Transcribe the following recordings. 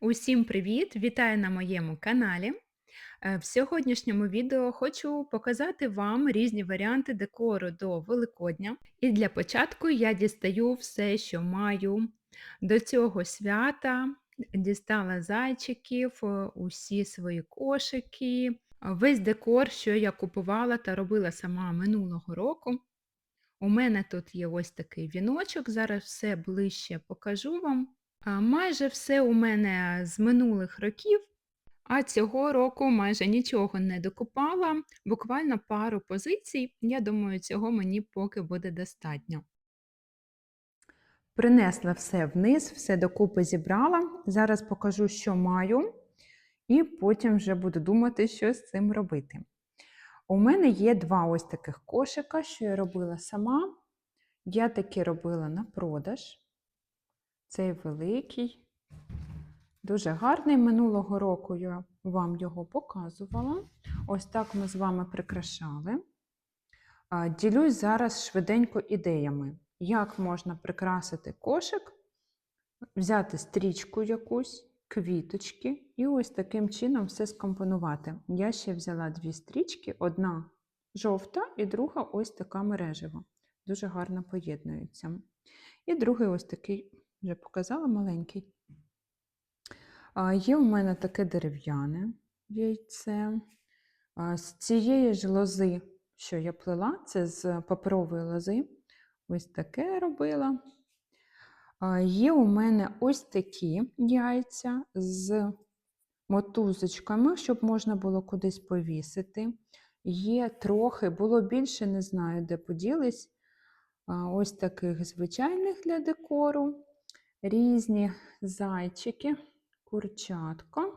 Усім привіт! Вітаю на моєму каналі. Е, В сьогоднішньому відео хочу показати вам різні варіанти декору до Великодня. І для початку я дістаю все, що маю. До цього свята дістала зайчиків, е, усі свої кошики, весь декор, що я купувала та робила сама минулого року. У мене тут є ось такий віночок, зараз все ближче покажу вам. Майже все у мене з минулих років, а цього року майже нічого не докупала, буквально пару позицій. Я думаю, цього мені поки буде достатньо. Принесла все вниз, все докупи зібрала. Зараз покажу, що маю, і потім вже буду думати, що з цим робити. У мене є два ось таких кошика, що я робила сама. Я таки робила на продаж. Цей великий, дуже гарний. Минулого року я вам його показувала. Ось так ми з вами прикрашали. Ділюсь зараз швиденько ідеями, як можна прикрасити кошик, взяти стрічку якусь, квіточки і ось таким чином все скомпонувати. Я ще взяла дві стрічки: одна жовта і друга ось така мережева. Дуже гарно поєднуються. І другий ось такий вже показала маленький. А, Є у мене таке дерев'яне яйце. А, З цієї ж лози, що я плела, це з паперової лози. Ось таке робила. А, Є у мене ось такі яйця з мотузочками, щоб можна було кудись повісити. Є трохи, було більше, не знаю, де поділись. Ось таких звичайних для декору різні зайчики, курчатка.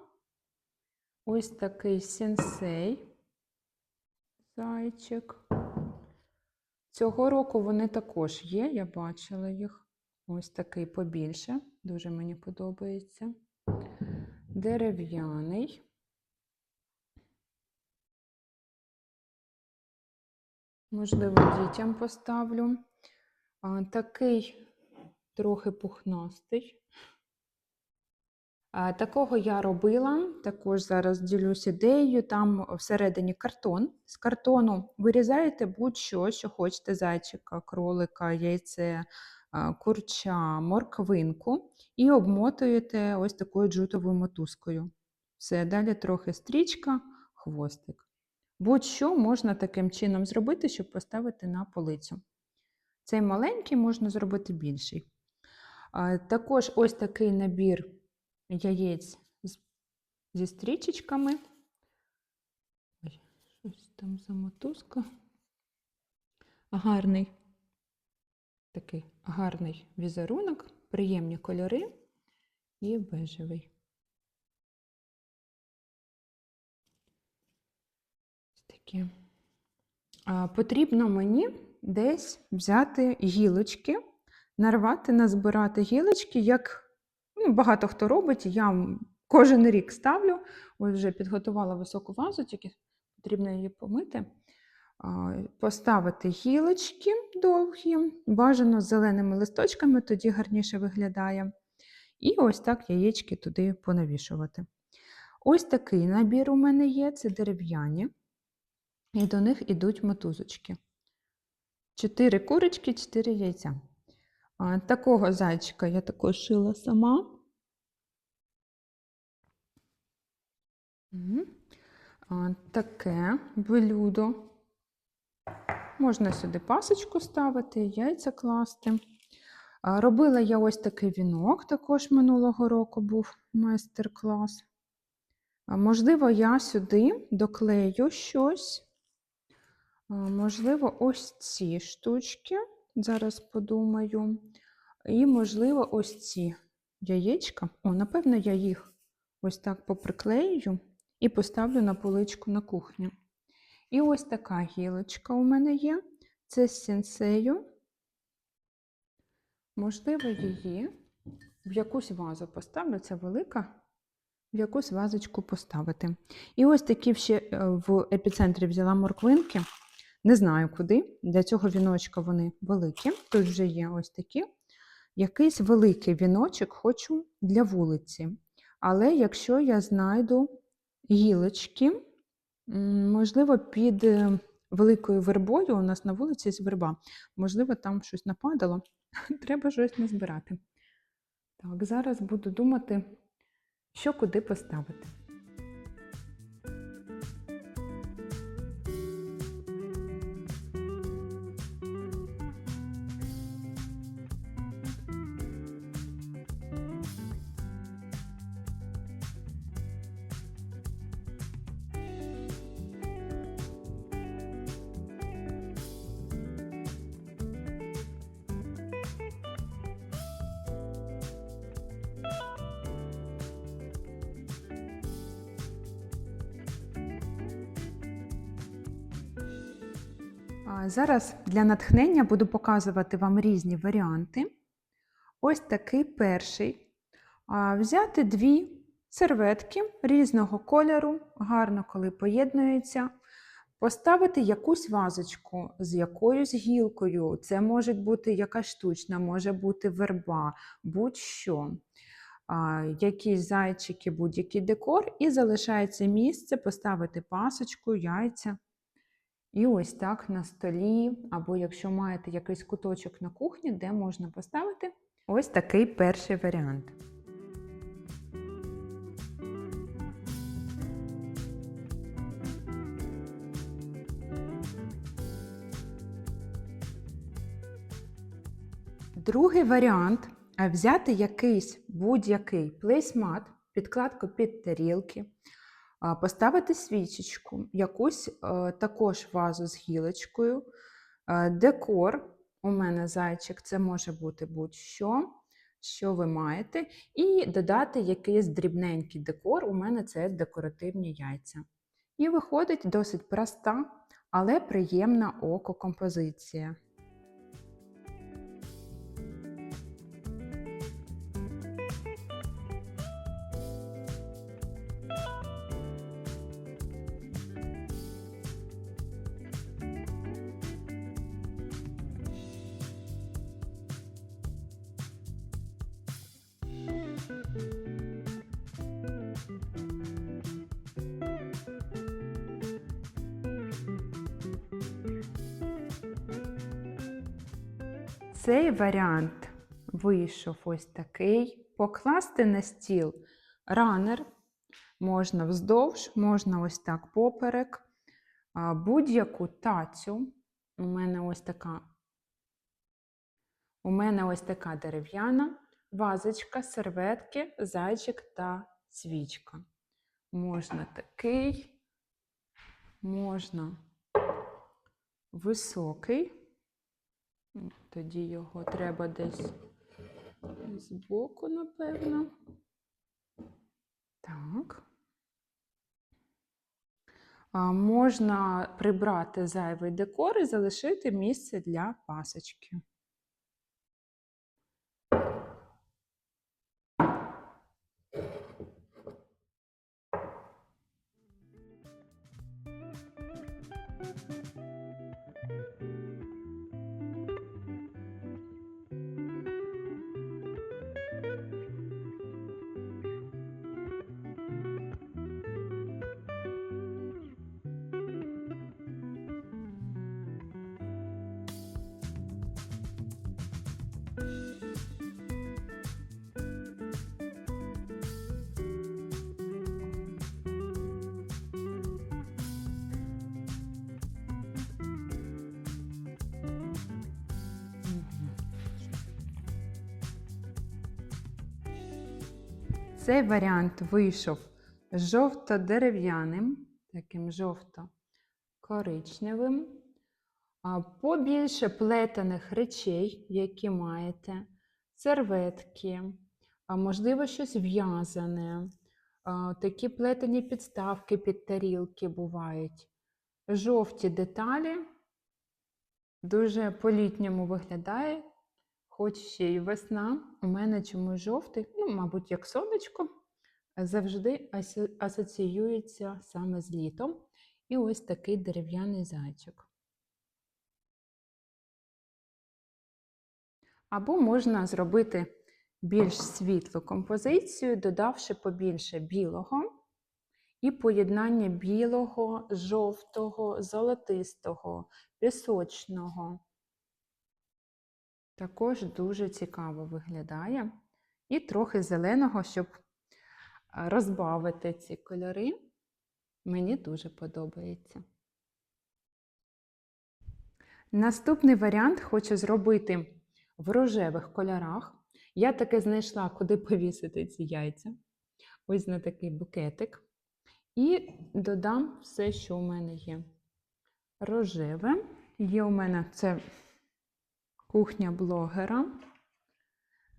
Ось такий сенсей зайчик. Цього року вони також є, я бачила їх. Ось такий побільше, дуже мені подобається. Дерев'яний. Можливо, дітям поставлю. А, Такий трохи пухнастий. Такого я робила, також зараз ділюсь ідеєю. Там всередині картон. З картону вирізаєте будь-що, що хочете: зайчика, кролика, яйце, курча, морквинку і обмотуєте ось такою джутовою мотузкою. Все, далі трохи стрічка, хвостик. Будь-що можна таким чином зробити, щоб поставити на полицю. Цей маленький можна зробити більший. Також ось такий набір яєць зі стрічечками. Ой, щось там за мотузка. Гарний такий гарний візерунок, приємні кольори і бежевий. Такі. Потрібно мені десь взяти гілочки, нарвати, назбирати гілочки, як ну, багато хто робить. Я кожен рік ставлю. Ось вже підготувала високу вазу, тільки потрібно її помити. Поставити гілочки довгі, бажано з зеленими листочками, тоді гарніше виглядає. І ось так яєчки туди понавішувати. Ось такий набір у мене є, це дерев'яні, і до них ідуть мотузочки. Чотири курочки, чотири яйця. Такого зайчика я також шила сама. Таке блюдо. Можна сюди пасочку ставити, яйця класти. Робила я ось такий вінок, також минулого року був майстер-клас. Можливо, я сюди доклею щось. Можливо, ось ці штучки. Зараз подумаю. І, можливо, ось ці яєчка. О, напевно, я їх ось так поприклею і поставлю на поличку на кухні. І ось така гілочка у мене є. Це з сенсею. Можливо, її в якусь вазу поставлю, це велика, в якусь вазочку поставити. І ось такі ще в епіцентрі взяла морквинки. Не знаю куди. Для цього віночка вони великі. Тут вже є ось такі. Якийсь великий віночок хочу для вулиці. Але якщо я знайду гілочки, можливо, під е, великою вербою, у нас на вулиці є верба, можливо, там щось нападало, треба щось назбирати. Так, зараз буду думати, що куди поставити. Зараз для натхнення буду показувати вам різні варіанти. Ось такий перший. Взяти дві серветки різного кольору, гарно коли поєднуються. Поставити якусь вазочку з якоюсь гілкою. Це може бути якась штучна, може бути верба, будь-що. Якісь зайчики, будь-який декор, і залишається місце поставити пасочку, яйця. І ось так на столі, або якщо маєте якийсь куточок на кухні, де можна поставити ось такий перший варіант. Другий варіант взяти якийсь будь-який плейсмат, підкладку під тарілки, Поставити свічечку, якусь е, також вазу з гілочкою, е, декор. У мене зайчик, це може бути будь-що, що ви маєте, і додати якийсь дрібненький декор. У мене це декоративні яйця. І виходить досить проста, але приємна око композиція. Варіант вийшов ось такий. Покласти на стіл ранер, можна вздовж, можна ось так поперек, будь-яку тацю. У мене ось така у мене ось така дерев'яна вазочка, серветки, зайчик та свічка. Можна такий, можна високий. Тоді його треба десь збоку, напевно. Так. А, можна прибрати зайвий декор і залишити місце для пасочки. Цей варіант вийшов жовто-дерев'яним, таким жовто-коричневим. Побільше плетених речей, які маєте, серветки, можливо, щось в'язане, такі плетені підставки під тарілки бувають. Жовті деталі дуже по-літньому виглядає, хоч ще й весна. У мене чомусь жовтий, ну, мабуть, як сонечко, завжди асоціюється саме з літом. І ось такий дерев'яний зайчик. Або можна зробити більш світлу композицію, додавши побільше білого і поєднання білого, жовтого, золотистого, пісочного. Також дуже цікаво виглядає. І трохи зеленого, щоб розбавити ці кольори. Мені дуже подобається. Наступний варіант хочу зробити в рожевих кольорах. Я таки знайшла, куди повісити ці яйця. Ось на такий букетик. І додам все, що у мене є. Рожеве. Є у мене це кухня блогера.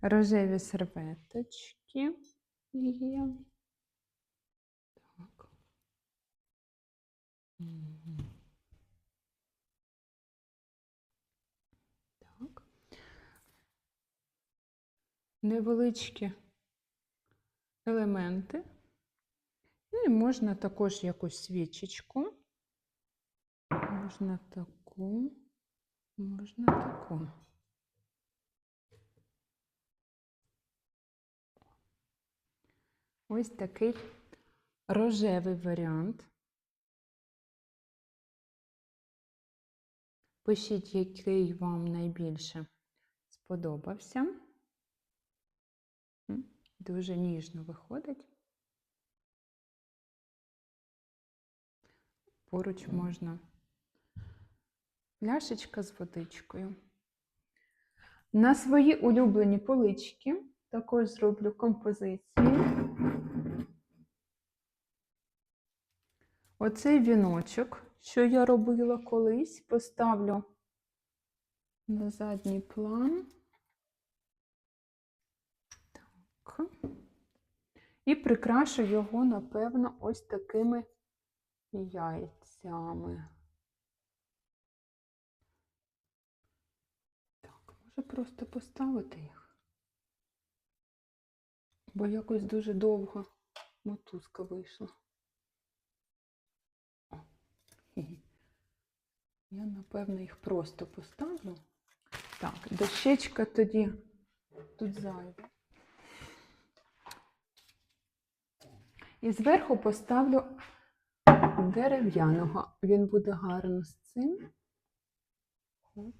Рожеві серветочки є. Так. Так. Невеличкі елементи. Ну і можна також якусь свічечку. Можна таку, можна таку. Ось такий рожевий варіант. Пишіть, який вам найбільше сподобався. Дуже ніжно виходить. Поруч можна пляшечка з водичкою. На свої улюблені полички також зроблю композиції. Оцей віночок, що я робила колись, поставлю на задній план. Так. І прикрашу його, напевно, ось такими яйцями. Може просто поставити їх, бо якось дуже довго мотузка вийшла. Я, напевно, їх просто поставлю. Так, дощечка тоді тут зайва. І зверху поставлю дерев'яного. Він буде гарно з цим. Хоп.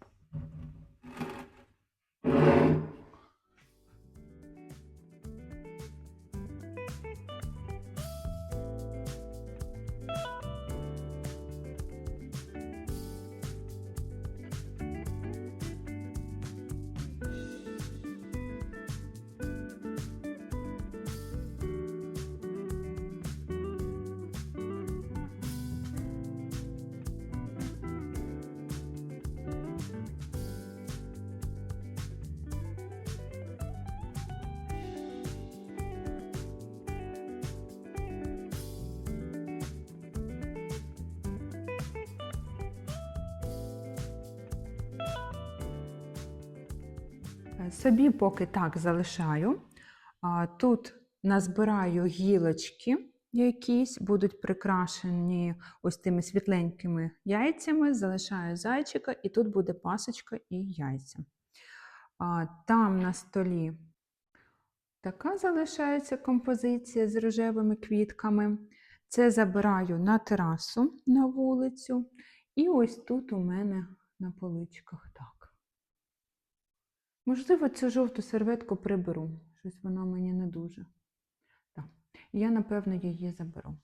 Собі поки так залишаю. Тут назбираю гілочки якісь, будуть прикрашені ось тими світленькими яйцями, залишаю зайчика, і тут буде пасочка і яйця. Там на столі така залишається композиція з рожевими квітками. Це забираю на терасу на вулицю. І ось тут у мене на поличках так. Можливо, цю жовту серветку приберу. Щось вона мені не дуже. Так. Я, напевно, її заберу.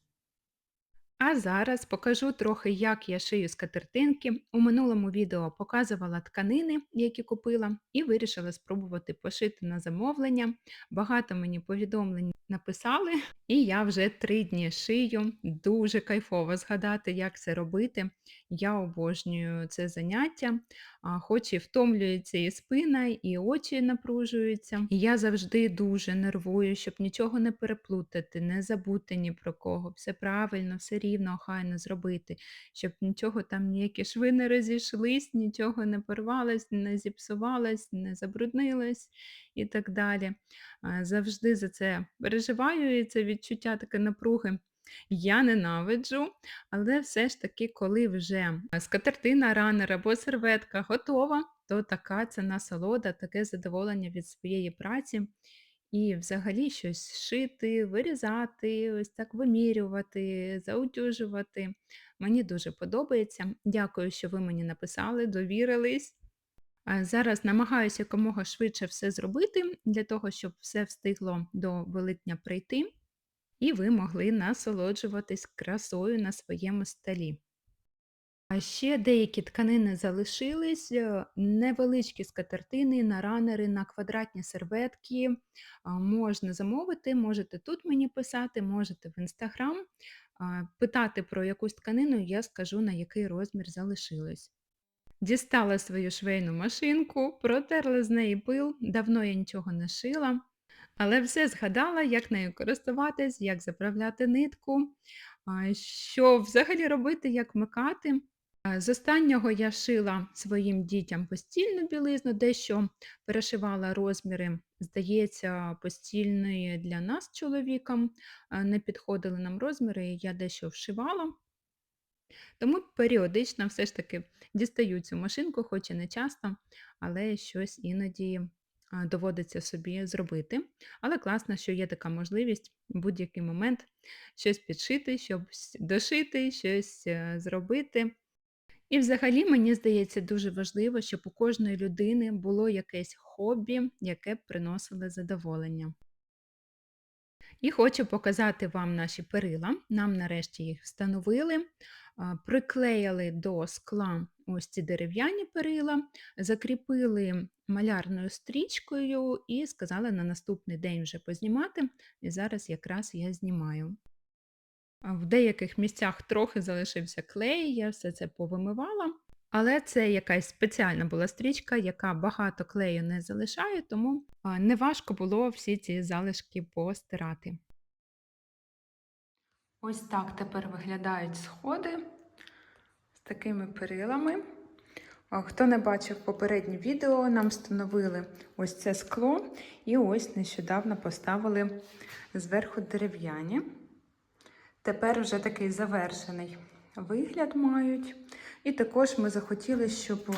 А зараз покажу трохи, як я шию скатертинки. У минулому відео показувала тканини, які купила, і вирішила спробувати пошити на замовлення. Багато мені повідомлень написали, і я вже три дні шию. Дуже кайфово згадати, як це робити. Я обожнюю це заняття, хоч і втомлюється і спина, і очі напружуються. І я завжди дуже нервую, щоб нічого не переплутати, не забути ні про кого. Все правильно, все рівно, охайно зробити, щоб нічого там, ніякі шви не розійшлись, нічого не порвалось, не зіпсувалось, не забруднилось і так далі. Завжди за це переживаю, і це відчуття таке напруги. Я ненавиджу, але все ж таки, коли вже скатертина ранер або серветка готова, то така це насолода, таке задоволення від своєї праці. І взагалі щось шити, вирізати, ось так вимірювати, заутюжувати. Мені дуже подобається. Дякую, що ви мені написали, довірились. Зараз намагаюся якомога швидше все зробити для того, щоб все встигло до Великдня прийти, і ви могли насолоджуватись красою на своєму столі. А ще деякі тканини залишились, е, невеличкі скатертини на ранери, на квадратні серветки. Можна замовити, можете тут мені писати, можете в інстаграм. Питати про якусь тканину, я скажу, на який розмір залишилось. Дістала свою швейну машинку, протерла з неї пил, давно я нічого не шила, але все згадала, як нею користуватись, як заправляти нитку, що взагалі робити, як вмикати. А, З останнього я шила своїм дітям постільну білизну, дещо перешивала розміри, здається, постільної для нас з чоловіком. а, Не підходили нам розміри, я дещо вшивала. Тому періодично все ж таки дістаю цю машинку, хоч і не часто, але щось іноді доводиться собі зробити. Але класно, що є така можливість в будь-який момент щось підшити, щось дошити, щось е, зробити. І взагалі мені здається дуже важливо, щоб у кожної людини було якесь хобі, яке б приносило задоволення. І хочу показати вам наші перила. Нам нарешті їх встановили, приклеїли до скла ось ці дерев'яні перила, закріпили малярною стрічкою і сказали на наступний день вже познімати. І зараз якраз я знімаю. В деяких місцях трохи залишився клей, я все це повимивала. Але це якась спеціальна була стрічка, яка багато клею не залишає, тому неважко було всі ці залишки постирати. Ось так тепер виглядають сходи з такими перилами. Хто не бачив попереднє відео, нам встановили ось це скло і ось нещодавно поставили зверху дерев'яні. Тепер вже такий завершений вигляд мають. І також ми захотіли, щоб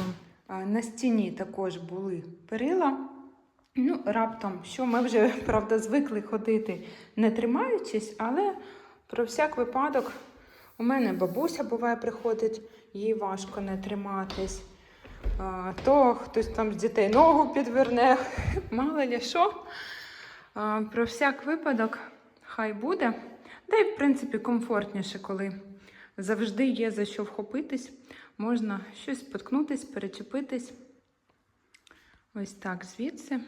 на стіні також були перила. Ну, раптом, що ми вже, правда, звикли ходити не тримаючись, але про всяк випадок у мене бабуся буває приходить, їй важко не триматись. То хтось там з дітей ногу підверне, мало ли що. Про всяк випадок хай буде. Та й, в принципі, комфортніше, коли завжди є за що вхопитись, можна щось споткнутись, перечепитись. Ось так звідси.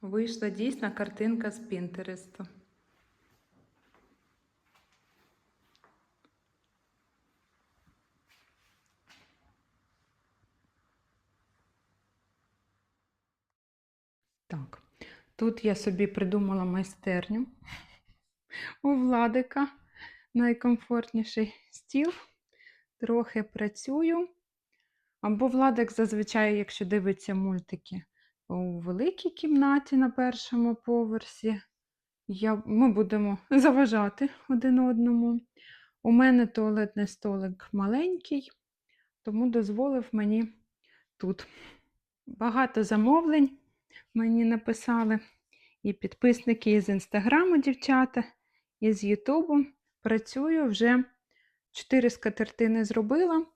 Вийшла дійсна картинка з Пінтересту. Так, тут я собі придумала майстерню у Владика. Найкомфортніший стіл. Трохи працюю. Або Владик зазвичай, якщо дивиться мультики у великій кімнаті на першому поверсі, я, ми будемо заважати один одному. У мене туалетний столик маленький, тому дозволив мені тут. Багато замовлень мені написали і підписники із інстаграму, дівчата, і з Ютубу. Працюю вже 4 скатертини зробила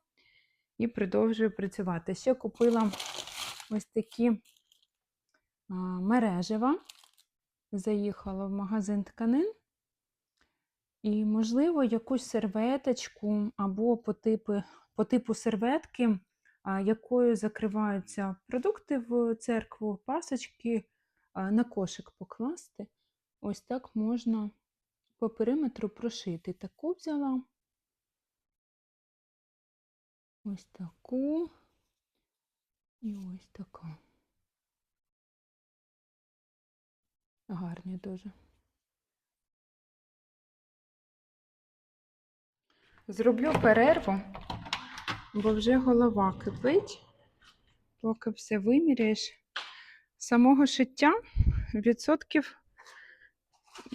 і продовжую працювати. Ще купила ось такі мережева. Заїхала в магазин тканин. І, можливо, якусь серветочку або по типу, по типу серветки, якою закриваються продукти в церкву, пасочки, на кошик покласти. Ось так можна по периметру прошити. Таку взяла. Ось таку. І ось така. Гарні дуже. Зроблю перерву, бо вже голова кипить, поки все виміряєш. Самого шиття відсотків,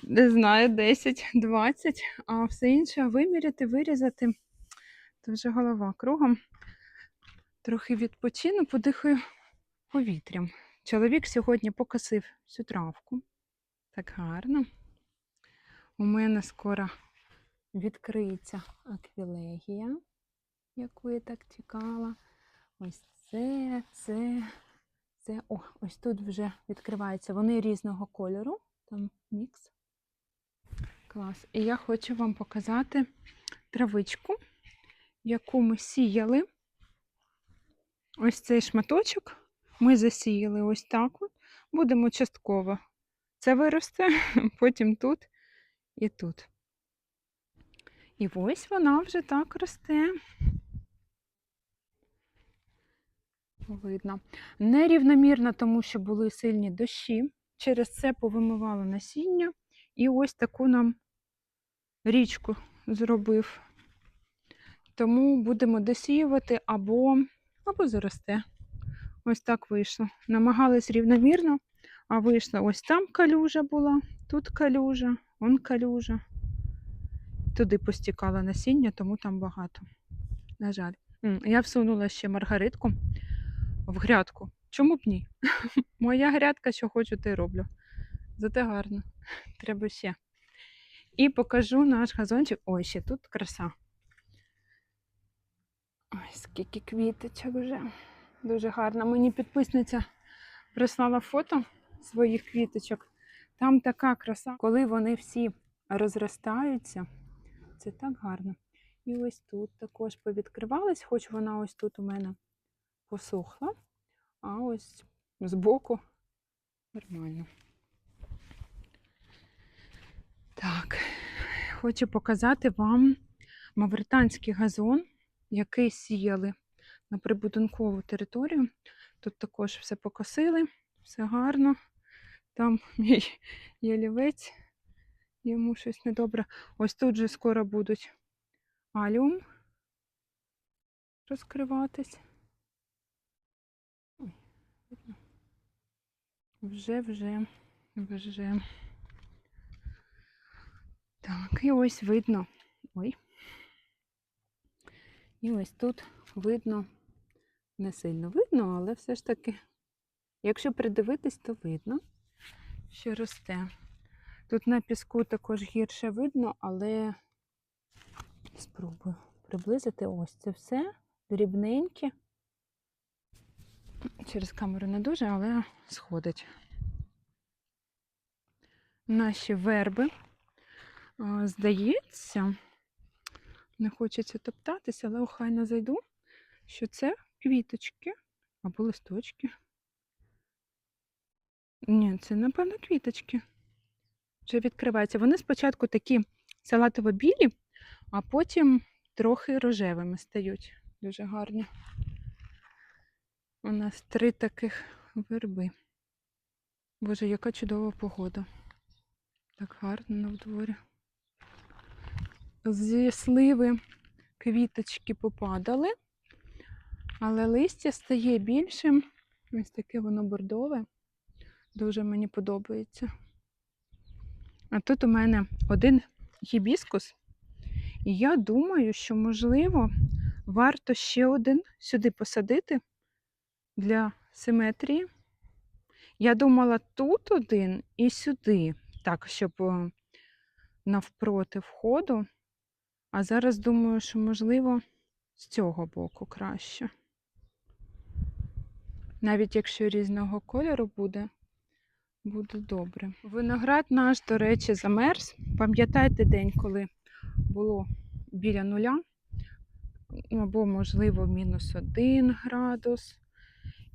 не знаю, 10-20, а все інше виміряти, вирізати, то вже голова кругом. Трохи відпочину, подихаю повітрям. Чоловік сьогодні покосив всю травку. Так гарно. У мене скоро відкриється аквілегія, яку я так чекала. Ось це, це, це. О, ось тут вже відкривається. Вони різного кольору. Там мікс. Клас. І я хочу вам показати травичку, яку ми сіяли. Ось цей шматочок ми засіяли ось так. От. Будемо частково. Це виросте, потім тут і тут. І ось вона вже так росте. Видно. Нерівномірно, тому що були сильні дощі. Через це повимивало насіння. І ось таку нам річку зробив. Тому будемо досіювати або, або заросте. Ось так вийшло. Намагались рівномірно, а вийшло ось там калюжа була, тут калюжа, он калюжа. Туди постікало насіння, тому там багато. На жаль. Я всунула ще маргаритку в грядку. Чому б ні? Моя грядка, що хочу, те й роблю. Зате гарно. Треба ще. І покажу наш газончик. Ой, ще тут краса. Ой, скільки квіточок вже. Дуже гарно. Мені підписниця прислала фото своїх квіточок. Там така краса, коли вони всі розростаються. Це так гарно. І ось тут також повідкривались, хоч вона ось тут у мене посохла, а ось збоку нормально. Так, хочу показати вам мавританський газон, який сіяли на прибудинкову територію. Тут також все покосили, все гарно. Там мій ялівець, йому щось недобре. Ось тут же скоро будуть аліум розкриватись. Ой, видно. Вже, вже, вже. Так, і ось видно. Ой. І ось тут видно, не сильно видно, але все ж таки, якщо придивитись, то видно, що росте. Тут на піску також гірше видно, але спробую приблизити ось це все дрібненьке. Через камеру не дуже, але сходить. Наші верби. Здається, не хочеться топтатися, але охайно зайду, що це квіточки або листочки. Ні, це, напевно, квіточки. Вже відкриваються. Вони спочатку такі салатово-білі, а потім трохи рожевими стають. Дуже гарні. У нас три таких верби. Боже, яка чудова погода. Так гарно на дворі. Зі сливи квіточки попадали, але листя стає більшим. Ось таке воно бордове. Дуже мені подобається. А тут у мене один гібіскус. І я думаю, що, можливо, варто ще один сюди посадити для симетрії. Я думала тут один і сюди, так, щоб е, навпроти входу. А зараз думаю, що, можливо, з цього боку краще. Навіть якщо різного кольору буде, буде добре. Виноград наш, до речі, замерз. Пам'ятаєте день, коли було біля нуля, або, можливо, мінус один градус,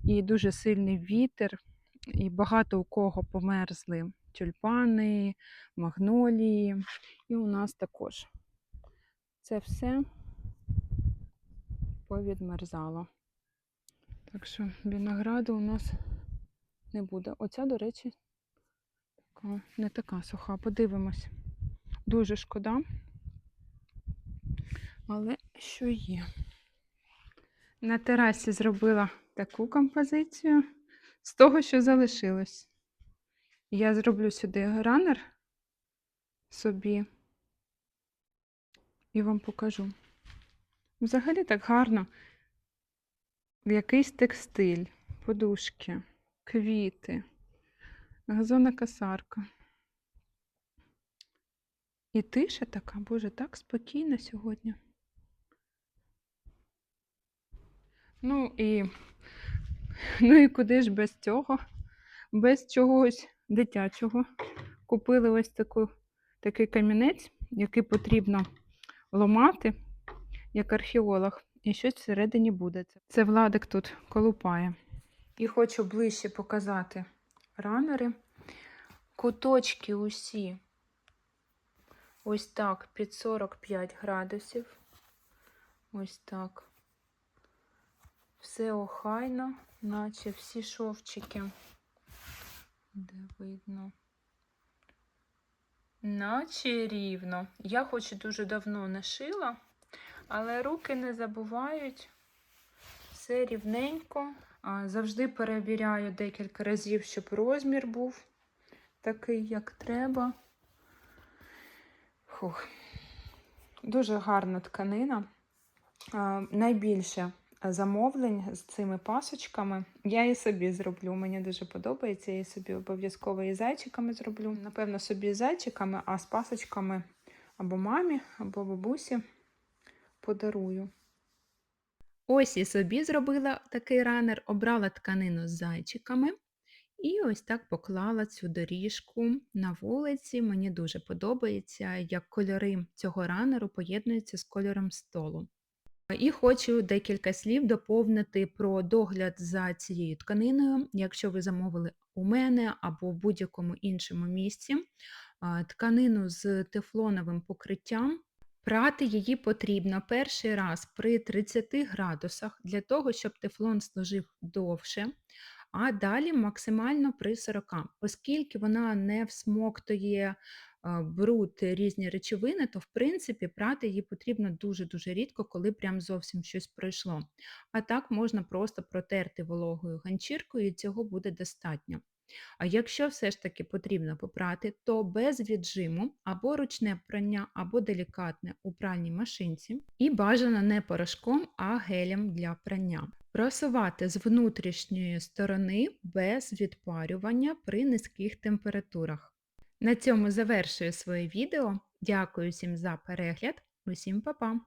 і дуже сильний вітер, і багато у кого померзли тюльпани, магнолії, і у нас також. Це все повідмерзало. Так що винограду у нас не буде. Оця, до речі, така, не така суха. Подивимось. Дуже шкода. Але що є? На терасі зробила таку композицію з того, що залишилось. Я зроблю сюди ранер собі і вам покажу. Взагалі так гарно. якийсь текстиль, подушки, квіти, газонна косарка. І тиша така, боже, так спокійно сьогодні. Ну і, ну і куди ж без цього? Без чогось дитячого. Купили ось таку, такий камінець, який потрібно ломати, як археолог, і щось всередині буде. Це Владик тут колупає. І хочу ближче показати ранери. Куточки усі ось так під 45 градусів. Ось так. Все охайно, наче всі шовчики. Де видно? Наче рівно. Я хоч і дуже давно не шила, але руки не забувають. Все рівненько. Завжди перевіряю декілька разів, щоб розмір був такий, як треба. Фух. Дуже гарна тканина. Найбільше замовлень з цими пасочками. Я і собі зроблю. Мені дуже подобається. Я собі обов'язково і зайчиками зроблю. Напевно, собі зайчиками, а з пасочками або мамі, або бабусі подарую. Ось і собі зробила такий ранер, обрала тканину з зайчиками. І ось так поклала цю доріжку на вулиці. Мені дуже подобається, як кольори цього ранеру поєднуються з кольором столу. І хочу декілька слів доповнити про догляд за цією тканиною. Якщо ви замовили у мене або в будь-якому іншому місці тканину з тефлоновим покриттям, прати її потрібно перший раз при 30 градусах для того, щоб тефлон служив довше, а далі максимально при 40, оскільки вона не всмоктує бруд різні речовини, то в принципі прати її потрібно дуже-дуже рідко, коли прям зовсім щось пройшло. А так можна просто протерти вологою ганчіркою, і цього буде достатньо. А якщо все ж таки потрібно попрати, то без віджиму або ручне прання, або делікатне у пральній машинці, і бажано не порошком, а гелем для прання. Просувати з внутрішньої сторони без відпарювання при низьких температурах. На цьому завершую своє відео. Дякую всім за перегляд. Усім па-па!